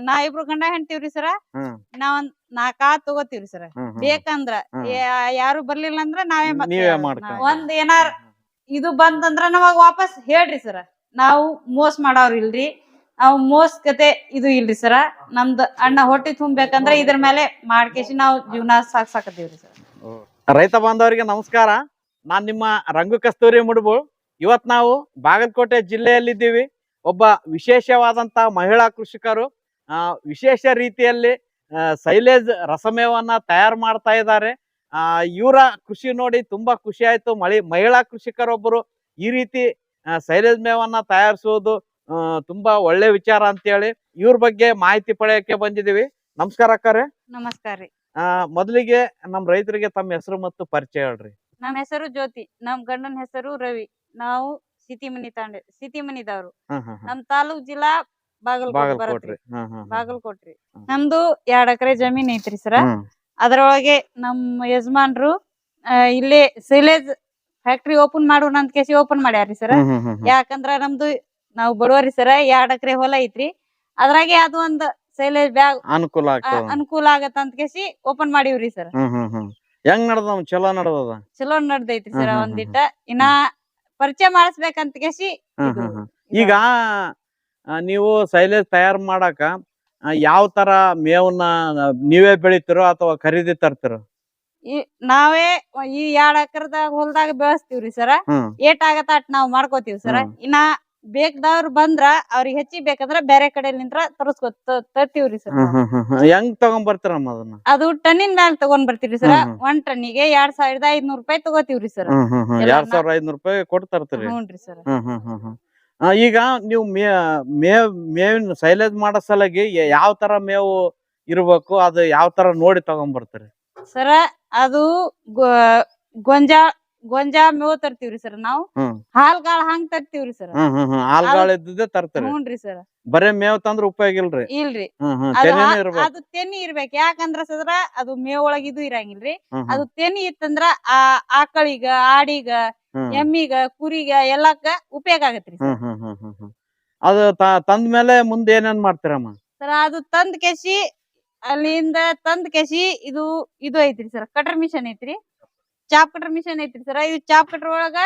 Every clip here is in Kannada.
ನಾ ಇಬ್ರು ಗಂಡ ಹೆಂಡ್ತಿವ್ರಿ ಸರ. ಹ್ಮ್. ನಾವ್ ನಾಕಾ ತಗೋತೀವ್ರಿ ಸರ. ಹ್ಮ್ ಹ್ಮ್. ಬೇಕಂದ್ರ ಹ್ಮ್. ಯಾ- ಯಾರು ಬರ್ಲಿಲ್ಲ ಅಂದ್ರ ನಾವೇ ಮತ್ತೆ ನೀವೇ ನಾವ್- ಒಂದ್ ಏನಾರ ಇದು ಬಂತಂದ್ರ ನಮಗ್ ವಾಪಸ್ ಹೇಳ್ರಿ ಸರ. ನಾವು ಮೋಸ ಮಾಡವ್ರ ಇಲ್ರಿ. ನಾವು ಮೋಸಕತೆ ಇದು ಇಲ್ರಿ ಸರ. ನಮ್ದ್ ಅಣ್ಣ ಹೊಟ್ಟಿ ತುಂಬೇಕಂದ್ರ ಇದ್ರ ಮೇಲೆ ಮಾಡ್ಕೇಸಿ ನಾವು ಜೀವನ ಸಾಕ್ಸಾಕತ್ತೀವ್ರಿ ಸರ್. ರೈತ ಬಾಂಧವರಿಗೆ ನಮಸ್ಕಾರ. ನಾನ್ ನಿಮ್ಮ ರಂಗು ಕಸ್ತೂರಿ ಮುಡುಬು. ಇವತ್ ನಾವು ಬಾಗಲಕೋಟೆ ಜಿಲ್ಲೆಯಲ್ಲಿದ್ದೀವಿ. ಒಬ್ಬ ವಿಶೇಷವಾದಂತ ಮಹಿಳಾ ಕೃಷಿಕರು. ವಿಶೇಷ ರೀತಿಯಲ್ಲಿ ಆ, ಸೈಲೇಜ್ ರಸಮೇವನ್ನ ತಯಾರು ಮಾಡ್ತಾ ಇದ್ದಾರೆ. ಆ ಇವರ ಕೃಷಿ ನೋಡಿ ತುಂಬಾ ಖುಷಿ ಆಯ್ತು. ಮಳಿ ಮಹಿಳಾ ಕೃಷಿಕರೊಬ್ಬರು ಈ ರೀತಿ ಆ, ಸೈಲೇಜ್ ಮೇವನ್ನ ತಯಾರಿಸುವುದು ಆ, ತುಂಬಾ ಒಳ್ಳೆ ವಿಚಾರ ಅಂತೇಳಿ ಇವ್ರ ಬಗ್ಗೆ ಮಾಹಿತಿ ಪಡೆಯಕ್ಕೆ ಬಂದಿದ್ದೀವಿ. ನಮಸ್ಕಾರ ಅಕ್ಕರೆ. ನಮಸ್ಕಾರ ರೀ. ಆ ಮೊದಲಿಗೆ ನಮ್ ರೈತರಿಗೆ ತಮ್ಮ ಹೆಸರು ಮತ್ತು ಪರಿಚಯ ಹೇಳ್ರಿ. ನಮ್ಮ ಹೆಸರು ಜ್ಯೋತಿ ನಮ್ ಗಂಡನ ಹೆಸರು ರವಿ. ನಾವು ಸಿತಿಮನಿ ತಾಂಡೆ ಸಿಟಿಮನಿದವ್ರು. ಹ್ಮ್ ಹ್ಮ್ ಹ್ಮ್. ನಮ್ ತಾಲೂಕ್ ಜಿಲ್ಲಾ ಬಾಗಲಕೋಟೆ ಬಾಗಲಕೋಟ್ರಿ. ಹ್ಮ್. ನಮ್ದು ಎರಡ್ ಎಕರೆ ಜಮೀನ್ ಐತ್ರಿ ಸರ. ಹ್ಮ್. ಅದ್ರೊಳಗೆ ನಮ್ಮ ಯಜಮಾನ್ರು ಇಲ್ಲಿ ಇಲ್ಲೇ ಸೈಲೇಜ್ ಫ್ಯಾಕ್ಟ್ರಿ ಓಪನ್ ಮಾಡೋಣ ಅಂತ ಕೇಸಿ ಓಪನ್ ಮಾಡ್ಯಾರ್ರಿ ಸರ. ಹ್ಮ್ ಹ್ಮ್ ಹ್ಮ್ ಹ್ಮ್. ಯಾಕಂದ್ರ ನಮ್ದು ನಾವು ಬಡವರಿ ಸರ ಎರಡ್ ಎಕರೆ ಹೊಲ ಐತ್ರಿ. ಅದ್ರಾಗೆ ಅದು ಒಂದ್ ಸೈಲೇಜ್ ಬ್ಯಾಗ್ ಅನುಕೂಲ ಆಗ್ತದ. ಅನುಕೂಲ ಆಗತ್ತ ಅಂತ ಕೇಸಿ ಓಪನ್ ಮಾಡಿವ್ರಿ ಸರ್. ಹ್ಮ್ ಹ್ಮ್ ಹ್ಮ್. ಹೆಂಗ್ ನಡ್ದವ್ ಚಲೋ ನಡ್ದದ? ಚಲೋ ನಡ್ದೈತ್ರಿ ಹ್ಮ್ ಸರ ಹ್ಮ್ ಹ್ಮ್ ಒಂದಿಟ್ಟ. ಇನ್ನ ಪರಿಚಯ ಮಾಡಿಸ್ಬೇಕಂತ ಕೇಸಿ ಹ್ಮ್ ಹ್ಮ್. ಈಗ ನೀವು ಸೈಲೇಜ್ ತಯಾರ್ ಮಾಡಾಕ ಯಾವ ತರ ಮೇವನ್ನ ನೀವೇ ಬೆಳಿತಿರೋ ಅಥವಾ ಖರೀದಿ ತರ್ತಿರೋ? ಈ- ನಾವೇ ಈ ಎರಡ್ ಎಕರದಾಗ ಹೊಲದಾಗ ಬೆಳೆಸ್ತೀವ್ರಿ ಸರ. ಏಟ್ ಆಗತ್ತ ಅಟ್ ನಾವ್ ಮಾಡ್ಕೋತೀವಿ ಸರ. ಇನ್ನ ಬೇಕದವ್ರು ಬಂದ್ರ ಅವ್ರಿಗೆ ಹೆಚ್ಚಿ ಬೇಕಂದ್ರ ಬೇರೆ ಕಡೆ ನಿಂತ್ರ ತರಸ್ಕೊ ತ- ತರ್ತೀವ್ರಿ ಸರ್. ಹೆಂಗ್ ತಗೊಂಡ್ ಬರ್ತೀರಮ್ಮ ಅದನ್ನ? ಅದು ಟನ್ನಿನ ಮ್ಯಾಲ ತಗೊಂಡ್ ಬರ್ತೀರಿ ಸರ್. ಒಂದ್ ಟನ್ನಿಗೆ ಎರಡ್ ಸಾವಿರದ ಐದ್ನೂರ್ ರೂಪಾಯಿ ತಗೋತೀವ್ರಿ ಸರ್. ಎರಡ್ ಸಾವಿರ ಐದ್ನೂರ್ ರೂಪಾಯಿ ಕೊಟ್ಟು ತರ್ತೀರಿ. ಹ್ಞೂನ್ರಿ ಸರ್. ಈಗ ನೀವು ಮೇ ಮೇವ್ ಮೇವಿನ ಸೈಲೇಜ್ ಮಾಡೋ ಸಲಗಿ ಯಾವ ತರ ಮೇವು ಇರ್ಬೇಕು ಅದು ಯಾವ ತರ ನೋಡಿ ತಗೊಂಡ್ ಬರ್ತೀರಿ ಸರ ಅದು ಗೊಂಜಾ ಗೊಂಜಾ ಗೊಂಜಾಳ ಮೇವು ತರ್ತೀವ್ರಿ ಸರ್ ನಾವು. ಹಾಲ್ಗಾಳ ಹಂಗ್ ತರ್ತೀವ್ರಿ ಸರ್. ಹಾಲ್ಗಾಳ ಇದ್ದಿದ್ದೆ ತರ್ತೀರಿ. ಹ್ಞೂನ್ರಿ ಸರ್. ಬರೇ ಮೇವ್ ತಂದ್ರ ಉಪಯೋಗ ಇಲ್ರಿ? ಇಲ್ರಿ. ಅದು ತೆನಿ ಇರ್ಬೇಕು. ಯಾಕಂದ್ರ ಸದ್ರ ಅದು ಮೇವ್ ಒಳಗ್ ಇದು ಇರಂಗಿಲ್ರಿ. ಅದು ತೆನಿ ಇತ್ತಂದ್ರ ಆ ಆಕಳಿಗ ಆಡಿಗ ಎಮ್ಮಿಗ ಕುರಿಗ ಎಲ್ಲಕ್ಕ ಉಪಯೋಗ ಆಗತ್ರಿ ಹ್ಮ್ ಹ್ಮ್ ಹ್ಮ್ ಹ್ಮ್ ಹ್ಮ್. ಅದು ತಂದ ಮೇಲೆ ಮುಂದೆ ಏನೇನ್ ಮಾಡ್ತೀರಮ್ಮ? ಸರ್ ಅದು ತಂದ್ ಕೆಸಿ ಅಲ್ಲಿಂದ ತಂದ ಕೆಸಿ ಇದು ಇದು ಐತ್ರಿ ಸರ್ ಕಟರ್ ಮಿಷನ್ ಐತ್ರಿ. ಚಾಪ್ ಕಟರ್ ಮಿಷನ್ ಐತ್ರಿ ಸರ್ ಇದು ಚಾಪ್ ಕಟರ್ ಒಳಗ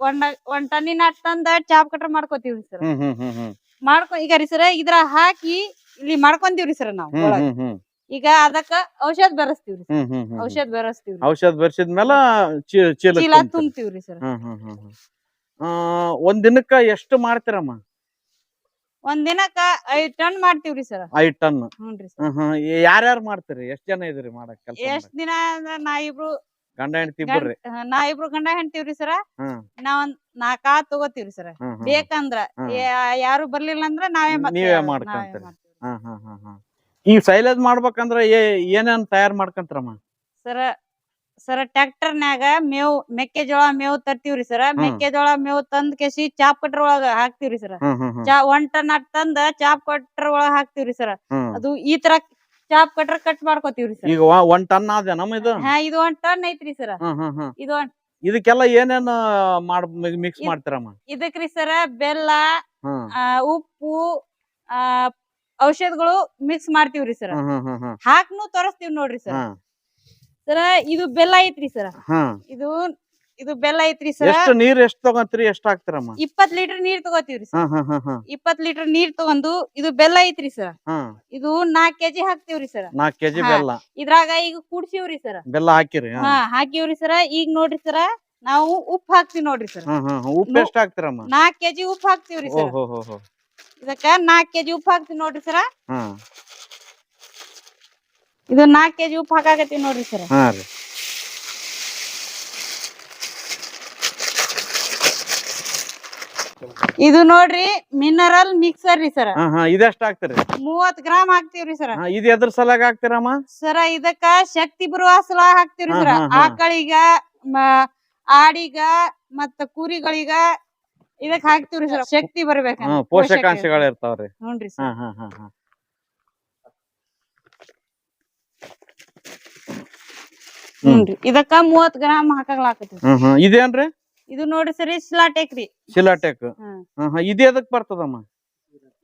ಒಂದ್ ಒಂದ್ ಟನ್ನಿನ ಅಟ್ ತಂದ ಚಾಪ್ ಕಟರ್ ಮಾಡ್ಕೋತೀವ್ರಿ ಸರ್. ಹ್ಮ್ ಹ್ಮ್ ಹ್ಮ್ ಹ್ಮ್. ಮಾಡ್ಕೊ ಈಗ ರೀ ಸರ್ ಇದ್ರ ಹಾಕಿ ಇಲ್ಲಿ ಮಾಡ್ಕೊಂತೀವ್ರಿ ಸರ್ ನಾವ್ ಹ್ಮ್ ಹ್ಮ್ ಹ್ಮ್. ಈಗ ಅದಕ್ಕ ಔಷಧ ಬೆರೆಸ್ತೀವ್ರಿ ಹ್ಮ್ ಹ್ಮ್ ಹ್ಮ್ ಹ್ಮ್. ಔಷಧ ಬೆರೆಸ್ತೀವ್ರಿ. ಔಷಧ ಬರ್ಸಿದ್ಮೇಲೆ ಚೀಲ ಚೀಲ. ತುಂಬ್ತೀವ್ರಿ ಸರ್. ಹ್ಮ್ ಹ್ಮ್ ಹ್ಮ್ ಹ್ಮ್. ಆ, ಒಂದ್ ದಿನಕ್ಕ ಎಷ್ಟು ಮಾಡ್ತೀರಮ್ಮ? ಒಂದ್ ದಿನಕ್ಕ ಐದ್ ಟನ್ ಮಾಡ್ತೀವ್ರಿ ಸರ್. ಐದ್ ಟನ್. ಸರ್. ಯಾರ್ಯಾರು ಮಾಡ್ತೀರಿ? ಎಷ್ಟ್ ಜನ ಇದ್ರಿ ಮಾಡಕ್ ಕೆಲಸ ಎಷ್ಟ್ ದಿನ ಅಂದ್ರ ನಾ ಇಬ್ರು ಗಂಡ ಹೆಂಡತಿ ಗಂಡ್- ಇಬ್ಬರ್ರಿ ಹಾ, ನಾ ಇಬ್ರು ಗಂಡ ಹೆಣ್ತಿವ್ರಿ ಸರ. ಹ್ಮ್. ನಾವ್ ನಾಕಾ ತಗೋತೀವ್ರಿ ಸರ್. ಹ್ಮ್ ಹ್ಮ್ ಬೇಕಂದ್ರ. ಯಾ- ಯಾರು ಬರ್ಲಿಲ್ಲ ಅಂದ್ರ ನಾವೇ ಮತ್ತೆ ನೀವೇ ನಾವೇ ಮಾಡ್ಕೊಂತೀರಿ. ಮಾಡ್ತೀವ್ರಿ. ಹ್ಮ್ ಹ್ಮ್ ಹ್ಮ್ ಹ್ಮ್. ಈಗ ಸೈಲೇಜ್ ಮಾಡ್ಬೇಕಂದ್ರ ಏನೇನ್ ತಯಾರ್ ಮಾಡ್ಕಂತ್ರಮ್ಮ? ಸರ ಸರ ಟ್ರ್ಯಾಕ್ಟರ್ನ್ಯಾಗ ಮೇವ್ ಮೆಕ್ಕೆಜೋಳ ಮೇವ್ ತರ್ತೀವ್ರಿ ಸರ. ಮೆಕ್ಕೆಜೋಳ ಮೇವ್ ತಂದ್ ಕೆಸಿ ಚಾಪ್ ಕಟ್ರ ಒಳಗ ಹಾಕ್ತಿವ್ರಿ ಸರ. ಚಾ ಒಂದ್ ಟನ್ ಅಟ್ ತಂದ ಚಾಪ್ ಕಟ್ರ ಒಳಗ ಹಾಕ್ತಿವ್ರಿ ಸರ. ಅದು ಈ ತರ ಚಾಪ್ ಕಟ್ರ ಕಟ್ ಮಾಡ್ಕೋತೀವ್ರಿ ಸರ್. ಈಗ ಒನ್ ಒಂದ್ ಟನ್ ಆದ ನಮ್ಮ ಇದು? ಹಾ ಇದು ಒಂದ್ ಟನ್ ಐತ್ರಿ ಸರ. ಇದು ಒಂದ್ ಇದಕ್ಕೆಲ್ಲ ಏನೇನ್ ಮಾಡ್ ಮಿಕ್ಸ್ ಮಾಡ್ತೀರಮ್ಮ? ಇದಕ್ರಿ ಸರ ಬೆಲ್ಲ ಉಪ್ಪು ಆ ಔಷಧಗಳು ಮಿಕ್ಸ್ ಮಾಡ್ತೀವ್ರಿ ಸರ್ ಹಾಕ್ನು ತೋರಿಸ್ತೀವಿ ನೋಡ್ರಿ ಸರ್ ಸರ ಇದು ಬೆಲ್ಲ ಐತ್ರಿ ಸರ್ ಇದು ಇದು ಬೆಲ್ಲ ಐತ್ರಿ ಸರ್ ಎಷ್ಟು ನೀರ್ ಎಷ್ಟ್ ತಗೊಂತೀರಿ ಎಷ್ಟ್ ಹಾಕ್ತಿರಮ್ಮ? ಇಪ್ಪತ್ ಲೀಟರ್ ನೀರ್ ತಗೋತೀವ್ರಿ ಸರ್ ಇಪ್ಪತ್ ಲೀಟರ್ ನೀರ್ ತಗೊಂಡು ಇದು ಬೆಲ್ಲ ಐತ್ರಿ ಸರ್ ಇದು ನಾಕ್ ಕೆಜಿ ಹಾಕ್ತಿವ್ರಿ ಸರ್ ನಾಕ್ ಕೆಜಿ ಬೆಲ್ಲ. ಇದ್ರಾಗ ಈಗ ಕುಡ್ಸಿವ್ರಿ ಸರ್ ಬೆಲ್ಲ ಹಾಕಿರಿ ಹಾ. ಹಾಕಿವ್ರಿ ಸರ ಈಗ ನೋಡ್ರಿ ಸರ ನಾವು ಉಪ್ಪು ಹಾಕ್ತಿವಿ ನೋಡ್ರಿ ಸರ್. ಉಪ್ಪು ಎಷ್ಟ್ ಹಾಕ್ತಿರಮ್ಮ? ನಾಕ್ ಕೆಜಿ ಉಪ್ಪು ಹಾಕ್ತಿವ್ರಿ ಸರ್ ಓಹೋ ಹೋ ಹೋ. ಇದಕ್ಕ ನಾಕ್ ಕೆಜಿ ಉಪ್ಪು ಹಾಕ್ತಿವಿ ನೋಡ್ರಿ ಸರ. ಹ್ಮ್. ಇದು ನಾಕ್ ಕೆಜಿ ಉಪ್ಪು ಹಾಕಾಕತ್ತೀವಿ ನೋಡ್ರಿ ಸರ್. ಹಾ ರೀ. ಇದು ನೋಡ್ರಿ ಮಿನರಲ್ ಮಿಕ್ಸರ್ ರೀ ಸರ್. ಹಾ ಹಾ ಇದೆಷ್ಟ್ ಹಾಕ್ತಿರಿ? ಮೂವತ್ ಗ್ರಾಮ್ ಹಾಕ್ತಿವ್ರಿ ಸರ್. ಇದು ಇದ್ ಎದ್ರ ಸಲಾಗ ಹಾಕ್ತಿರಮ್ಮ? ಸರ ಇದಕ್ಕ ಶಕ್ತಿ ಬರುವ ಸಲ ಹಾಕ್ತಿವ್ರಿ ಹಾ, ಸರ. ಹಾ, ಹಾ. ಆಕಳಿಗ ಮ- ಆಡಿಗ ಮತ್ತ ಕುರಿಗಳಿಗ ಇದಕ್ ಹಾಕ್ತಿವ್ರಿ ಸರ್ ಶಕ್ತಿ ಬರ್ಬೇಕ ಹ್ಮ್ ಪೋಷಕಾಂಶಗಳು ಇರ್ತಾವ್ರಿ. ನೋಡ್ರಿ ಸರ್. ಹಾ ಹಾ ಹಾ ಹಾ ಇದಕ್ಕ ಮೂವತ್ ಗ್ರಾಮ್ ಹಾಕಲಾಕತ್ತೀವಿ ಹ್ಮ್ ಹ್ಮ್. ಇದೇನ್ರಿ? ಇದು ನೋಡ್ರಿ ಸರಿ ಸ್ಲಾಟೆಕ್ ರೀ. ಶಿಲಾಟೆಕ್ ಹ್ಮ್. ಹ್ಮ್ ಹ್ಮ್. ಇದು ಎದಕ್ ಬರ್ತದಮ್ಮ?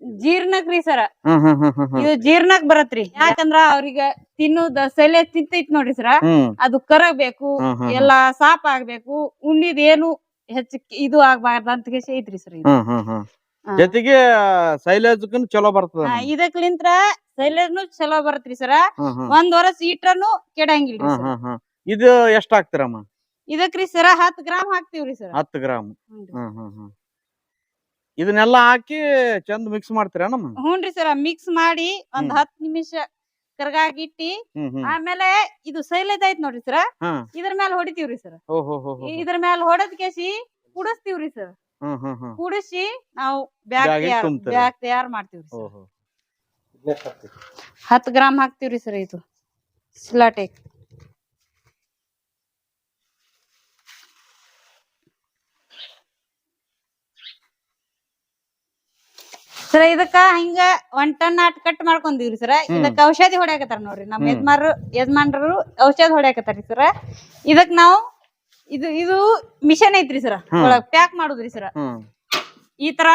ಜೀರ್ಣಕ್ ರೀ ಸರ. ಹ್ಮ್ ಹ್ಮ್ ಹ್ಮ್ ಹ್ಮ್ ಹ್ಮ್. ಇದು ಜೀರ್ಣಕ್ ಬರತ್ರಿ. ಯಾಕಂದ್ರ ಅವ್ರಿಗ ತಿನ್ನುದ ಸೆಲೆ ತಿಂತೈತ್ ನೋಡ್ರಿ ಸರ. ಹ್ಮ್. ಅದು ಕರಗಬೇಕು ಹ್ಮ್ ಹ್ಮ್ ಎಲ್ಲಾ ಸಾಪ್ ಆಗ್ಬೇಕು ಉಣ್ಣಿದ್ ಏನು ಹೆಚ್ಚು ಇದು ಆಗ್ಬಾರ್ದ ಅಂತ ಕೇಸಿ ಐತ್ರಿ ಸರ್ ಇದು. ಹ್ಮ್ ಹ್ಮ್ ಹ್ಮ್. ಜೊತೆಗೆ ಸೈಲೇಜ್ ಚಲೋ ಬರ್ತದ ಹಾ, ಇದಕ್ಲಿಂತ್ರ ಸೈಲೇಜ್ನು ಚಲೋ ಬರತ್ರಿ ಸರ. ಹ್ಮ್ ಹ್ಮ್. ಒಂದ್ ವರ್ಷ ಇಟ್ರನು ಕೆಡಂಗಿಲ್ರಿ ಹ್ಮ್ ಸರ್. ಹ್ಮ್ ಹ್ಮ್. ಇದು ಎಷ್ಟ್ ಹಾಕ್ತೀರಮ್ಮ ಇದಕ್ರಿ ಸರ ಹತ್ತ್ ಗ್ರಾಮ್ ಹಾಕ್ತಿವ್ರಿ ಸರ್. ಹತ್ತು ಗ್ರಾಮ್. ಹ್ಮ್ ಹ್ಮ್ ಹ್ಮ್. ಇದನ್ನೆಲ್ಲ ಹಾಕಿ ಚಂದ ಮಿಕ್ಸ್ ಮಾಡ್ತೀರನಮ್ಮ? ಹ್ಞೂನ್ರಿ ಸರ ಮಿಕ್ಸ್ ಮಾಡಿ ಒಂದ್ ಹತ್ತ್ ನಿಮಿಷ ಕರ್ಗಾಗಿಟ್ಟಿ ಆಮೇಲೆ ಇದು ಸೈಲೇಜ್ ಐತ್ ನೋಡ್ರಿ ಸರ್? ಇದ್ರ ಮ್ಯಾಲ ಹೊಡಿತೀವ್ರಿ ಸರ್. ಇದ್ರ ಮ್ಯಾಲ ಹೊಡದ್ ಕೇಸಿ ಕುಡಿಸ್ತೀವ್ರಿ ಸರ್. ಕುಡಿಸಿ ನಾವು ಬ್ಯಾಗ್ ತಯಾರ್ ಬ್ಯಾಗ್ ತಯಾರ್ ಮಾಡ್ತೀವ್ರಿ ಹತ್ತ್ ಗ್ರಾಮ್ ಹಾಕ್ತಿವ್ರಿ ಸರ್ ಇದು. ಸಿಲಾಟೆಕ್ ಸರ್ ಇದಕ್ಕ ಹಿಂಗ ಒನ್ ಟನ್ ಆಟ್ ಕಟ್ ಮಾಡ್ಕೊಂಡಿವ್ರಿ ಸರ್. ಇದಕ್ಕ ಔಷಧಿ ಹೊಡ್ಯಾಕತ್ತಾರ ನೋಡ್ರಿ. ನಮ್. ಯಜಮಾನ್ರು ಯಜಮಾನ್ರು ಔಷಧಿ ಹೊಡ್ಯಾಕತ್ತಾರಿ ಸರ್ ಇದಕ್ ನಾವು ಇದು ಇದು ಮಿಷನ್ ಐತ್ರಿ ಸರ್. ಒಳಗ್ ಪ್ಯಾಕ್ ಮಾಡುದ್ರಿ ಸರ್ ಈ ತರ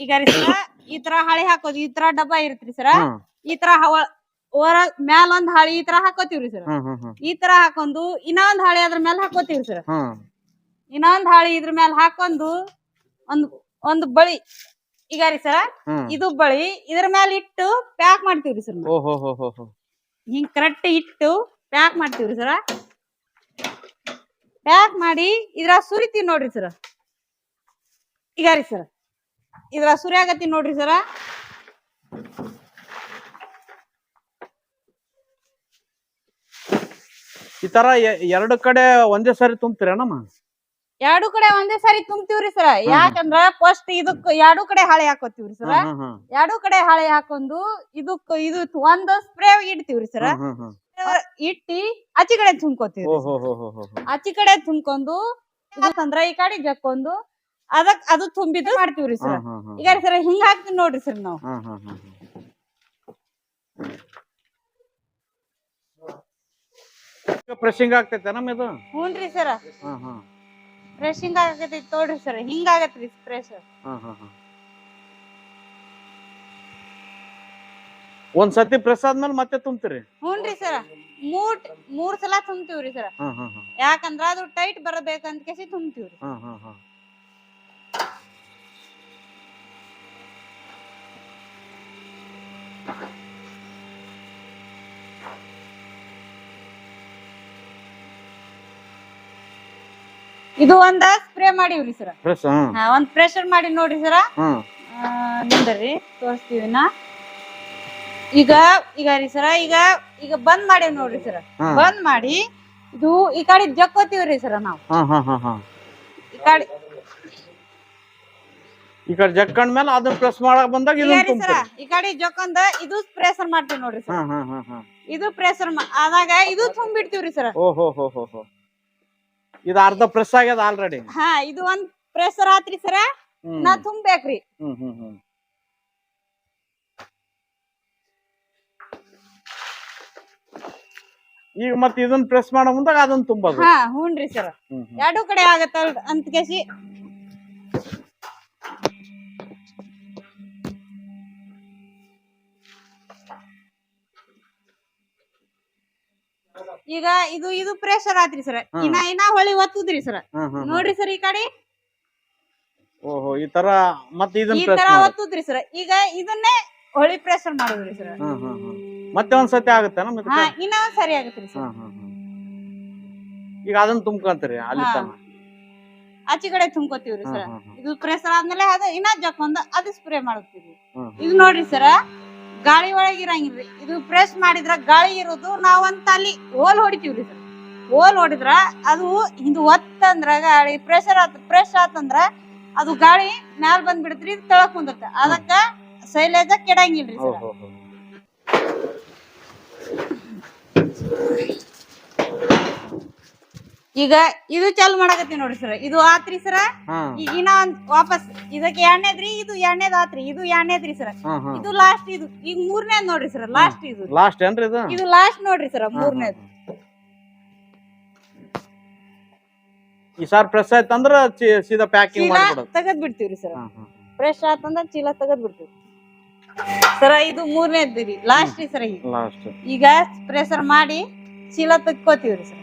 ಈಗ ರೀ ಸರ ಈ ತರ ಹಳಿ ಹಾಕೋದು ಈ ತರ ಡಬ್ಬಾ ಇರತ್ರಿ ಸರ ಈ ತರ ಓರ ಮ್ಯಾಲ ಒಂದ್ ಹಾಳಿ ಈ ತರ ಹಾಕೋತೀವ್ರಿ ಸರ್ ಈ ತರ ಹಾಕೊಂಡು ಇನ್ನೊಂದ್ ಹಾಳಿ ಅದ್ರ ಮೇಲೆ ಹಾಕೋತೀವ್ರಿ ಸರ್ ಇನ್ನೊಂದ್ ಹಾಳಿ ಇದ್ರ ಮೇಲೆ ಹಾಕೊಂಡು ಒಂದ್ ಒಂದ್ ಬಳಿ ಈಗ ರೀ ಸರ ಹ್ಮ್. ಇದು ಬಳಿ ಇದ್ರ ಮೇಲೆ ಇಟ್ಟು ಪ್ಯಾಕ್ ಮಾಡ್ತೀವ್ರಿ ಸರ್ ಓ ಹೋ ಹೋ ಹೋ ಹೋ ಹಿಂಗ್ ಕರೆಕ್ಟ್ ಇಟ್ಟು ಪ್ಯಾಕ್ ಮಾಡ್ತೀವ್ರಿ ಸರ ಪ್ಯಾಕ್ ಮಾಡಿ ಇದ್ರ ಸುರಿತೀವಿ ನೋಡ್ರಿ ಸರ ಈಗ ರೀ ಸರ ಇದ್ರ ಸುರಿಯಾಗತ್ತಿ ನೋಡ್ರಿ ಸರ ಈ ತರ ಎ- ಎರಡು ಕಡೆ ಒಂದೇ ಸರಿ ತುಂಬ್ತೀರೇನಮ್ಮ? ಎರಡು ಕಡೆ ಒಂದೇ ಸಾರಿ ತುಂಬ್ತಿವ್ರಿ ಸರ. ಯಾಕಂದ್ರ ಫಸ್ಟ್ ಇದಕ್ ಎರಡು ಕಡೆ ಹಾಳೆ ಹಾಕೋತೀವ್ರಿ ಸರ. ಎರಡು ಕಡೆ ಹಾಳೆ ಹಾಕೊಂಡು ಇದಕ್ ಇದು ಒಂದ್ ಸ್ಪ್ರೇ ಇಡ್ತೀವ್ರಿ ಸರ. ಇಟ್ಟಿ ಆಚಿ ಕಡೆ ತುಂಬ್ಕೋತೀವಿ ಓ ಹೋ ಹೋ ಹೋ ಹೋ ಹೋ ಆಚಿ ಕಡೆ ತುಂಬ್ಕೊಂಡು ಅಂದ್ರ ಈ ಕಡೆ ಜಕ್ಕೊಂಡು ಅದಕ್ ಅದು ತುಂಬಿದ್ದು ಮಾಡ್ತೀವ್ರಿ ಸರ್. ಈಗ ಸರ್ ಹಿಂಗ ಹಾಕ್ತಿವಿ ನೋಡ್ರಿ ಸರ್ ನಾವು. ಫ್ರೆಶಿಂಗ್ ಆಗ್ತೈತೆ ನಮ್ಮ ಇದು? ಹ್ಞೂನ್ರಿ ಸರ್. ಹ್ಮ್ ಹ್ಮ್. ಫ್ರೆಶಿಂಗ್ ಆಗತೈತಿ ತೋಡ್ರಿ ಸರ್ ಹಿಂಗ್ ಆಗತ್ರಿ ಫ್ರೆಶ್ ಹಾ ಹಾ ಹ್ಮ್ ಒಂದ್ ಸತಿ ಪ್ರೆಸ್ ಆದ್ಮೇಲೆ ಮತ್ತೆ ತುಂಬ್ತೀರಿ? ಹ್ಞೂನ್ರಿ ಸರ್ ಮೂರ್ ಮೂರ್ ಸಲ ತುಂಬ್ತೀವ್ರಿ ಸರ್ ಯಾಕಂದ್ರ ಅದು ಟೈಟ್ ಬರಬೇಕಂತ ಕೇಸಿ ತುಂಬ್ತೀವ್ರಿ. ಹಾ ಹಾ ಹ್ಮ್ ಇದು ಒಂದ ಸ್ಪ್ರೇ ಮಾಡಿವ್ರಿ ಸರ್ ಒಂದ್ ಪ್ರೆಷರ್ ಮಾಡಿ ನೋಡ್ರಿ ಸರ್ ನಿಂದರ್ರಿ ತೋರಿಸ್ತೀವಿ ನಾ. ಈಗ ಈಗ ರೀ ಸರ ಈಗ ಈಗ ಬಂದ್ ಮಾಡೇವ್ ನೋಡ್ರಿ ಸರ ಬಂದ್ ಮಾಡಿ ಇದು ಈ ಕಡೆ ಜಕ್ಕೋತೀವ್ರಿ ಸರ ನಾವು. ಹಾ ಹಾ ಈ ಕಡೆ ಈ ಕಡೆ ಜಕ್ಕಂಡ್ ಮೇಲೆ ಅದನ್ನ ಪ್ರೆಸ್ ಮಾಡಕ್ ಬಂದಾಗ ಈಗ ಇದನ್ನ ರೀ ಸರ ತುಂಬ್ತೀರಿ. ಈ ಕಡೆ ಜಕ್ಕೊಂದ ಇದು ಪ್ರೆಸರ್ ಮಾಡ್ತೀವಿ ನೋಡ್ರಿ ಸರ್ ಇದು ಪ್ರೆಸರ್ ಆದಾಗ ಇದು ತುಂಬಿಡ್ತೀವ್ರಿ ಸರ್ ಓಹೋ ಹೋ ಹೋ ಹೋ ಹೋ. ಇದು ಅರ್ಧ ಪ್ರೆಸ್ ಆಗ್ಯದ ಆಲ್ರೆಡಿ ಹಾ ಇದು ಒಂದ್ ಪ್ರೆಸ್ ಆತ್ರಿ ಸರ ನಾ ತುಂಬೇಕ್ರಿ ಹ್ಮ್ ಹ್ಮ್ ಹ್ಮ್. ಈಗ ಮತ್ತೆ ಇದನ್ನ ಪ್ರೆಸ್ ಮಾಡೋ ಮುಂದಾಗ ಅದನ್ನ ತುಂಬೋದು. ಹಾ ಹ್ಞೂನ್ರಿ ಸರ್ ಎರಡು ಕಡೆ ಆಗತ್ತಲ್ ಅಂತ ಕೇಸಿ ಈಗ ಇದು ಇದು ಪ್ರೆಷರ್ ಆತ್ರಿ ಸರ್. ಇನ್ನ ಇನ್ನ ಹೊಳಿ ಒತ್ತುದ್ರಿ ಸರ್. ನೋಡ್ರಿ ಸರ್ ಈ ಕಡೆ. ಓಹೋ ಈ ತರ ಮತ್ತೆ ಈ ಇದನ್ನ ತರ ಪ್ರೆಸ್ ಮಾಡಿ ಒತ್ತುದ್ರಿ ಸರ್ ಈಗ ಇದನ್ನೇ ಹೊಳಿ ಪ್ರೆಷರ್ ಮಾಡೋದ್ರಿ ಸರ್ ಮತ್ತೆ ಒಂದ್ ಸತಿ ಆಗುತ್ತೆ ನಮ್ಮ ಹಾ ಇನ್ನ ಒಂದ್ ಸರಿ ಆಗುತ್ತೆ ಸರ್ ಈಗ ಅದನ್ನ ತುಂಬ್ಕೊಂತೀರಿ ಅಲ್ಲಿ. ತನ ಆಚೆ ಕಡೆ ತುಂಬ್ಕೋತೀವ್ರಿ ಸರ್ ಇದು ಪ್ರೆಷರ್ ಆದ್ಮೇಲೆ ಅದು ಇನ್ನ ಜಕ್ಕೊಂದ ಅದು ಸ್ಪ್ರೇ ಮಾಡ್ತೀವಿ. ಇದು ನೋಡ್ರಿ ಸರ ಗಾಳಿ ಒಳಗೆ ಇರಂಗಿಲ್ರಿ ಇದು ಪ್ರೆಸ್ ಮಾಡಿದ್ರ ಗಾಳಿ ಇರೋದು, ನಾವಂತ ಅಲ್ಲಿ ಹೋಲ್ ಹೊಡಿತೀವ್ರಿ ಸರ್ ಹೋಲ್ ಹೊಡಿದ್ರ ಅದು ಇದು ಒತ್ತಂದ್ರ ಗಾಳಿ ಪ್ರೆಷರ್ ಆತ್ ಪ್ರೆಸ್ ಆತಂದ್ರ ಅದು ಗಾಳಿ ಮ್ಯಾಲ್ ಬಂದ್ ಬಿಡತ್ರಿ ಇದು ತಳಕ್ ಕುಂದತ್ತ ಅದಕ್ಕ ಸೈಲೇಜ ಕೆಡಂಗಿಲ್ರಿ ಸರ್. ಈಗ ಇದು ಚಾಲು ಮಾಡಕತ್ತೀವಿ ನೋಡ್ರಿ ಸರ್ ಇದು ಆತ್ರಿ ಸರ ಈಗಿನ ಈಗ ಇನ್ನ ಒಂದ್ ವಾಪಸ್ ಇದಕ್ಕೆ ಎರಡನೇದ್ರಿ ಇದು ಎರಡನೇದ್ ಆತ್ರಿ ಇದು ಎರಡನೇದ್ರಿ ಸರ್ ಇದು ಲಾಸ್ಟ್ ಇದು. ಈಗ ಮೂರನೇದ್ ನೋಡ್ರಿ ಸರ್ ಲಾಸ್ಟ್ ಇದು. ಲಾಸ್ಟ್ ಏನ್ರಿ ಇದು? ಇದು ಲಾಸ್ಟ್ ನೋಡ್ರಿ ಸರ್ ಮೂರನೇದ್. ಈ ಸಾರ್ ಪ್ರೆಸ್ ಆಯ್ತಂದ್ರ ಸೀದಾ ಪ್ಯಾಕಿಂಗ್ ಮಾಡ್ಬಿಡೋದು. ತೆಗದ್ ಬಿಡ್ತೀವ್ರಿ ಸರ್ ಫ್ರೆಶ್ ಆತಂದ್ರ ಚೀಲ ತೆಗೆದ್ ಬಿಡ್ತೀವಿ ಸರ ಇದು ಮೂರನೇದ್ದು ರೀ ಲಾಸ್ಟ್ ರೀ ಸರ ಈಗ ಈಗ ಪ್ರೆಸರ್ ಮಾಡಿ ಚೀಲ ತೆಕ್ಕೋತೀವ್ರಿ ಸರ್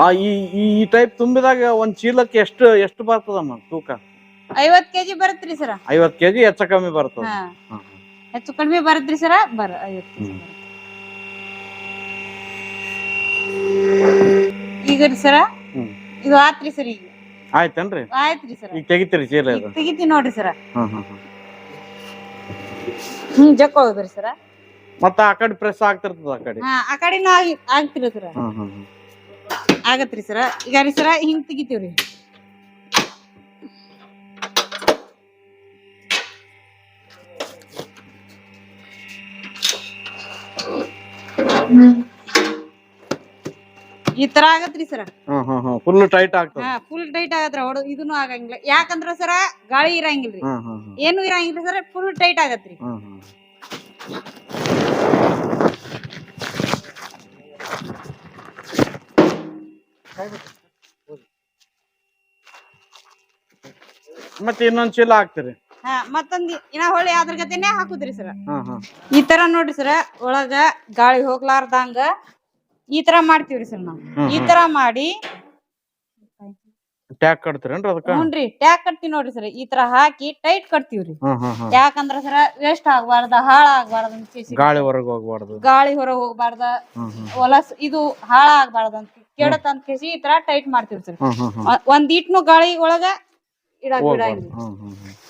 ಆ ಈ ಈ ಟೈಪ್ ತುಂಬಿದಾಗ ಒಂದ್ ಚೀಲಕ್ಕೆ ಎಷ್ಟು ಎಷ್ಟು ಬರ್ತದಮ್ಮ ತೂಕ? ಐವತ್ ಕೆಜಿ ಬರತ್ರಿ ಸರ. ಐವತ್ ಕೆಜಿ ಹೆಚ್ಚ ಕಮ್ಮಿ ಬರ್ತದ. ಹಾ. ಹೆಚ್ಚು ಕಡಿಮೆ ಬರತ್ರಿ ಸರ ಬರ ಐವತ್ ಹ್ಮ್. ಈಗ ರೀ ಸರ? ಹ್ಮ್. ಇದು ಆತ್ರಿ ಸರ್ ಈಗ. ಆಯ್ತೇನ್ರಿ? ಆಯ್ತ್ರಿ ಸರ. ಈಗ ತೆಗಿತೀರಿ ಚೀಲ ಈಗ ಇದು? ತೆಗಿತೀನಿ ನೋಡ್ರಿ ಸರ. ಹ್ಮ್ ಹ್ಮ್ ಹ್ಮ್. ಹ್ಮ್ ಜಕ್ಕೋದ್ರಿ ಸರ. ಮತ್ತ ಆ ಕಡೆ ಪ್ರೆಸ್ ಆಗ್ತಿರ್ತದ ಆ ಕಡೆ? ಹಾ ಆ ಕಡೆನೂ ಆಗಿ ಆಗ್ತಿರ ಸರ. ಹ್ಮ್ ಹ್ಮ್ ಹ್ಮ್. ಆಗತ್ರಿ ಸರ. ಈಗ ರೀ ಸರ ಹಿಂಗ್ ತೆಗಿತೀವ್ರಿ ಈ ತರ ಆಗತ್ರಿ ಸರ. ಫುಲ್ ಟೈಟ್ ಆಗ್ತದ. ಹಾ ಫುಲ್ ಟೈಟ್ ಆಗತ್ರ ಹೊಡ ಇದನ್ನು ಆಗಂಗಿಲ್ಲ. ಯಾಕಂದ್ರ ಸರ ಗಾಳಿ ಇರಂಗಿಲ್ರಿ. ಏನು ಇರಂಗಿಲ್ಲ ಸರ ಫುಲ್ ಟೈಟ್ ಆಗತ್ರಿ ಹ್ಮ್ ಹ್ಮ್ ಮತ್ತೆ ಇನ್ನೊಂದ್ ಚೀಲ ಹಾಕ್ತಿರಿ. ಹಾ ಮತ್ತೊಂದ್ ಇನ್ನ ಹೊಳಿ ಅದ್ರ ಗತೆನೆ ಹಾಕುದ್ರಿ ಸರ್. ಹ್ಮ್ ಹ್ಮ್ ಈ ತರ ನೋಡ್ರಿ ಸರ ಒಳಗ ಗಾಳಿ ಹೋಗ್ಲಾರ್ದಂಗ ಈ ತರ ಮಾಡ್ತೀವ್ರಿ ಸರ್ ನಾವು. ಈ. ತರ ಮಾಡಿ ಟ್ಯಾಗ್ ಕಟ್ತೀರೇನ್ರಿ ಅದಕ್ಕ? ಹ್ಞೂನ್ರಿ ಟ್ಯಾಗ್ ಕಟ್ತೀವಿ ನೋಡ್ರಿ ಸರ್. ಈ ತರ ಹಾಕಿ ಟೈಟ್ ಕಟ್ತೀವ್ರಿ. ಹ್ಮ್ ಹ್ಮ್ ಯಾಕಂದ್ರ ಸರ ವೇಸ್ಟ್ ಆಗ್ಬಾರ್ದ ಹಾಳ ಆಗ್ಬಾರ್ದ ಅಂತ ಕೇಸಿ ಗಾಳಿ ಹೊರಗೆ ಹೋಗ್ಬಾರ್ದು. ಗಾಳಿ ಹೊರ ಹೋಗ್ಬಾರ್ದ. ಹೊಲಸ್ ಇದು ಹಾಳ ಆಗ್ಬಾರ್ದ ಅಂತ ಕೆಡತ್ ಅಂತ ಕೇಸಿ ಈ ತರ ಟೈಟ್ ಹ್ಮ್ ಒಂದ್ ಇಟ್ನು ಗಾಳಿ ಒಳಗ ಇಡಕ್ ಹ್ಮ್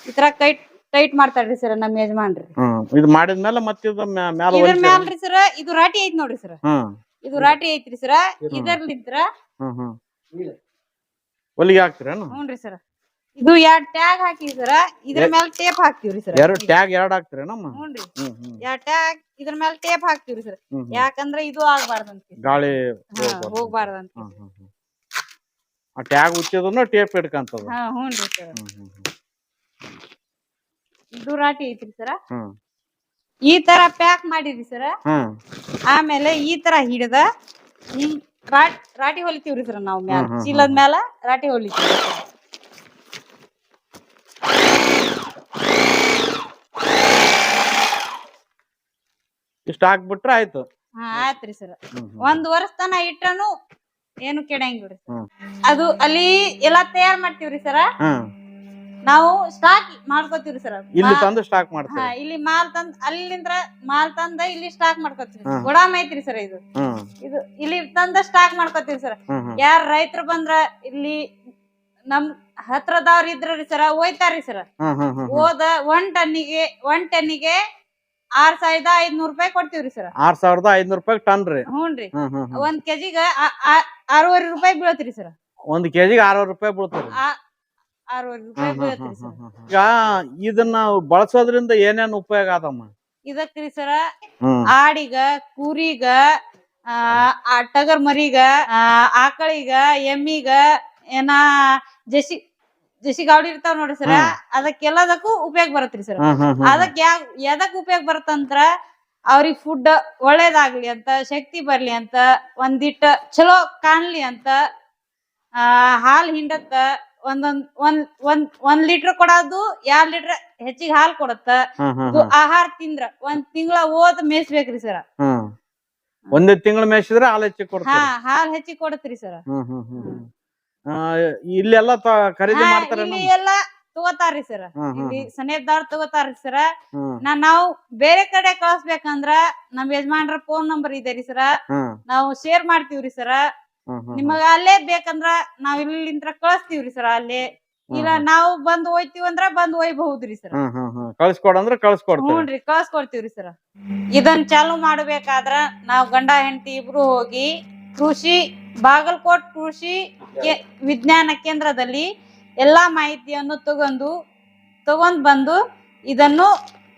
ಈ ತರ ಟೈಟ್ ಟೈಟ್ ಮಾಡ್ತಾರ್ರಿ ಸರ್ ನಮ್ಮ ಯಜಮಾನ್ರಿ. ಹ್ಮ್ ಇದು ಮಾಡಿದ್ಮೇಲೆ ಮತ್ತೆ ಇದು ಮ್ಯಾ- ಮ್ಯಾಲ ಇದ್ರ ಹೊಲಿತೀರ? ಮ್ಯಾಲ್ರಿ ಸರ ಇದು ರಾಟಿ ಐತ್ ನೋಡ್ರಿ ಸರ್ ಹ್ಮ್. ಇದು ರಾಟಿ ಐತ್ರಿ ಸರ ಇದರ್ಲಿಂತ್ರ ಹ್ಮ್ ಹ್ಮ್. ಹೊಲಿಗೆ ಹಾಕ್ತಿರೇನು? ಹ್ಞೂನ್ರಿ ಸರ್ ಇದು ಎರಡ್ ಟ್ಯಾಗ್ ಹಾಕಿ ಸರ ಇದ್ರ ಮೇಲೆ ಟೇಪ್ ಹಾಕ್ತಿವ್ರಿ ಸರ್ ಎರಡು ಟ್ಯಾಗ್ ಎರಡು ಹ್ಞೂನ್ರಿ. ಹ್ಮ್ ಹ್ಮ್. ಎರಡ್ ಟ್ಯಾಗ್ ಇದ್ರ ಮೇಲೆ ಟೇಪ್ ಹಾಕ್ತಿವ್ರಿ ಸರ್. ಯಾಕಂದ್ರ ಇದು ಆಗ್ಬಾರ್ದಂತ ಗಾಳಿ ಹೋಗ್ಬಾರ್ದಂತ. ಆ ಟ್ಯಾಗ್ ಉಚ್ಚಿದ್ರು ಟೇಪ್ ಹಿಡ್ಕಂತದ. ಹಾ ಹ್ಞೂನ್ರಿ ಸರ್. ಇದು ರಾಟಿ ಐತ್ರಿ ಸರ ಈ ತರ ಪ್ಯಾಕ್ ಮಾಡಿದ್ರಿ ಸರ ಆಮೇಲೆ ಈ ತರ ಹಿಡ್ದ ರಾಟಿ ಹೊಲಿತೀವ್ರಿ ಸರ್ ನಾವು ಮ್ಯಾಲ. ಚೀಲದ ಮ್ಯಾಲ ರಾಟಿ ಹೊಲಿತೀವಿ ಇಷ್ಟ ಹಾಕ್ಬಿಟ್ರೆ ಆಯ್ತು. ಹಾ ಆಯ್ತ್ರಿ ಸರ್. ಒಂದ್ ವರ್ಷ ತನ ಇಟ್ಟನು ಏನು ಕೆಡಂಗಿಲ್ರಿ ಹ್ಮ್. ಅದು ಅಲ್ಲಿ ಎಲ್ಲಾ ತಯಾರ್ ಮಾಡ್ತೀವ್ರಿ ಸರ. ಹ್ಮ್. ನಾವು ಸ್ಟಾಕ್ ಮಾಡ್ಕೋತೀವ್ರಿ ಸರ್. ಇಲ್ಲಿ ತಂದು ಸ್ಟಾಕ್ ಮಾಡ್ತೀವಿ. ಹಾ ಇಲ್ಲಿ ಮಾಲ್ ತಂದ್ ಅಲ್ಲಿಂದ್ರ ಮಾಲ್ ತಂದ ಇಲ್ಲಿ ಸ್ಟಾಕ್ ಮಾಡ್ಕೋತೀವಿ ಹ್ಮ್. ಗೋಡಾಮ್ ಐತ್ರಿ ಸರ್ ಇದು. ಹ್ಮ್. ಇದು ಇಲ್ಲಿ ತಂದ ಸ್ಟಾಕ್ ಮಾಡ್ಕೋತೀವಿ ಸರ್. ಹ್ಮ್ ಹ್ಮ್. ಯಾರ ರೈತರು ಬಂದ್ರ ಇಲ್ಲಿ ನಮ್ ಹತ್ರದವ್ರ ಇದ್ರಿ ಸರ ಹೋಯ್ತಾರಿ ಸರ್. ಹ್ಮ್ ಹ್ಮ್ ಹ್ಮ್ ಹ್ಮ್. ಹೋದ ಒಂದ್ ಟನ್ನಿಗೆ ಒನ್ ಟನ್ನಿಗೆ ಆರ್ ಸಾವಿರದ ಐದ್ನೂರ್ ರೂಪಾಯಿ ಕೊಡ್ತೀವ್ರಿ ಸರ್ ಆರ್ ಸಾವಿರದ ಐದ್ನೂರ್ ರೂಪಾಯಿ ಟನ್ ರೀ ಹ್ಞೂನ್ರಿ ಹ್ಮ್ ಹ್ಮ್ ಹ್ಮ್. ಒಂದ್ ಕೆಜಿಗ ಆರೂವರೆ ರೂಪಾಯಿ ಬೀಳತ್ರಿ ಸರ್ ಒಂದ್ ಕೆಜಿಗೆ ಆರ್ನೂರು ರೂಪಾಯಿ ಬೀಳ್ತದೆ ಆರೂವರೆ ರೂಪಾಯಿ ಬೀಳತ್ರಿ ಸರ್ ಈಗ ಇದನ್ನ ಬಳಸೋದ್ರಿಂದ ಏನೇನ್ ಉಪಯೋಗ ಆದಮ್ಮ? ಇದಕ್ರಿ ಸರ ಹ್ಮ್. ಆಡಿಗ ಕುರಿಗ ಆ ಆ ಟಗರ್ ಮರಿಗ ಆ, ಆಕಳಿಗ ಎಮ್ಮಿಗ ಏನ ಜಸಿ ಜಸಿ ಗಾವಡಿ ಇರ್ತಾವ ನೋಡ್ರಿ ಸರ. ಅದಕ್ಕೆಲ್ಲದಕ್ಕೂ ಉಪಯೋಗ ಬರತ್ರಿ ಸರ್. ಅದಕ್ ಯಾ ಎದಕ್ ಉಪಯೋಗ ಬರತ್ತಂದ್ರ ಅವ್ರಿಗೆ ಫುಡ್ ಒಳ್ಳೇದಾಗ್ಲಿ ಅಂತ ಶಕ್ತಿ ಬರ್ಲಿ ಅಂತ ಒಂದಿಟ್ಟ ಚಲೋ ಕಾಣ್ಲಿ ಅಂತ ಆ ಹಾಲ್ ಹಿಂಡತ್ತ ಒಂದೊಂದ್ ಒಂದ್ ಒಂದ್ ಒಂದ್ ಲೀಟರ್ ಕೊಡೋದು ಎರಡ್ ಲೀಟರ್ ಹೆಚ್ಚಿಗೆ ಹಾಲ್ ಕೊಡತ್ತ. ಆಹಾರ ತಿಂದ್ರ ಒಂದ್ ತಿಂಗಳ ಓದ್ ಮೇಯಿಸ್ಬೇಕ್ರಿ ಸರ್. ಒಂದ್ ತಿಂಗಳ ಮೇಯಿಸಿದ್ರೆ ಹಾಲು ಹೆಚ್ಚಿಗೆ ಹಾ ಹಾಲ್ ಹೆಚ್ಚಿಗೆ ಕೊಡತ್ರಿ ಸರ. ಇಲ್ಲೆಲ್ಲ ತ- ಖರೀದಿ ಮಾಡ್ತಾರೆ ಇಲ್ಲಿ ಎಲ್ಲಾ ತಗೋತಾರ್ರಿ ಸರ ಇಲ್ಲಿ ತಗೋತಾರ್ರಿ ಸರ್ ಹ್ಮ್ ನಾ ನಾವು ಬೇರೆ ಕಡೆ ಕಳ್ಸ್ಬೇಕಂದ್ರ ನಮ್ ಯಜಮಾನ್ರ ಫೋನ್ ನಂಬರ್ ಇದೆ ರೀ ಸರ ಹ್ಮ್ ನಾವು ಶೇರ್ ಮಾಡ್ತೀವ್ರಿ ಸರ ಹ್ಮ್ ಹ್ಮ್ ನಿಮಗ ಅಲ್ಲೇ ಬೇಕಂದ್ರ ನಾವ್ ಇಲ್ಲಿಂತ್ರ ಕಳಿಸ್ತೀವ್ರಿ ಸರ ಅಲ್ಲೇ. ಇಲ್ಲ ನಾವು ಬಂದ್ ಒಯ್ತೀವಂದ್ರ ಬಂದ್ ಒಯ್ಬಹುದ್ರಿ ಸರ ಹ್ಮ್ ಹ್ಮ್ ಹ್ಮ್ ಕಳ್ಸ್ಕೊಡಂದ್ರೆ ಹ್ಞೂನ್ರಿ ಕಳ್ಸ್ಕೊಡ್ತೀವ್ರಿ ಸರ ಇದನ್ ಚಾಲು ಮಾಡ್ಬೇಕಾದ್ರ ನಾವ್ ಗಂಡ ಹೆಂಡತಿ ಇಬ್ರು ಹೋಗಿ ಕೃಷಿ ಬಾಗಲಕೋಟ್ ಕೃಷಿ ವಿಜ್ಞಾನ ಕೇಂದ್ರದಲ್ಲಿ ಎಲ್ಲಾ ಮಾಹಿತಿಯನ್ನು ತಗೊಂಡು ತಗೊಂಡ್ ಬಂದು ಇದನ್ನು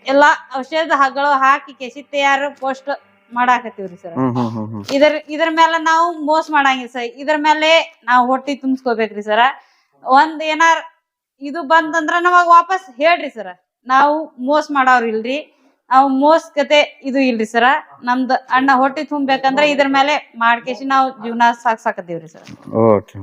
ಎಲ್ಲಾ ಔಷಧಗಳು ಹಾಕಿ ಕೆಸಿ ತಯಾರು ಪೋಸ್ಟ್ ಮಾಡಾಕತ್ತೀವ್ರಿ ಸರ್. ಇದರ ಇದರ ಮೇಲೆ ನಾವು ಮೋಸ ಮಾಡಂಗಿಲ್ಲ ಸರ್. ಇದ್ರ ಮೇಲೆ ನಾವು ಹೊಟ್ಟಿ ತುಂಬಿಸ್ಕೋಬೇಕ್ರಿ ಸರ. ಒಂದ್ ಏನಾರ ಇದು ಬಂತಂದ್ರ ನಮಗ ವಾಪಸ್ ಹೇಳ್ರಿ ಸರ. ನಾವು ಮೋಸ ಮಾಡವ್ರ ಇಲ್ರಿ ಮೋಸ್ ಮೋಸಕತೆ ಇದು ಇಲ್ರಿ ಸರ. ನಮ್ದು ಅಣ್ಣ ಹೊಟ್ಟಿ ತುಂಬೇಕಂದ್ರ ಇದ್ರ ಮೇಲೆ ಮಾಡ್ಕೇಸಿ ನಾವು ಜೀವನ ಸಾಗ್ಸಾಕತ್ತೀವ್ರಿ ಸರ್. ಓಕೆ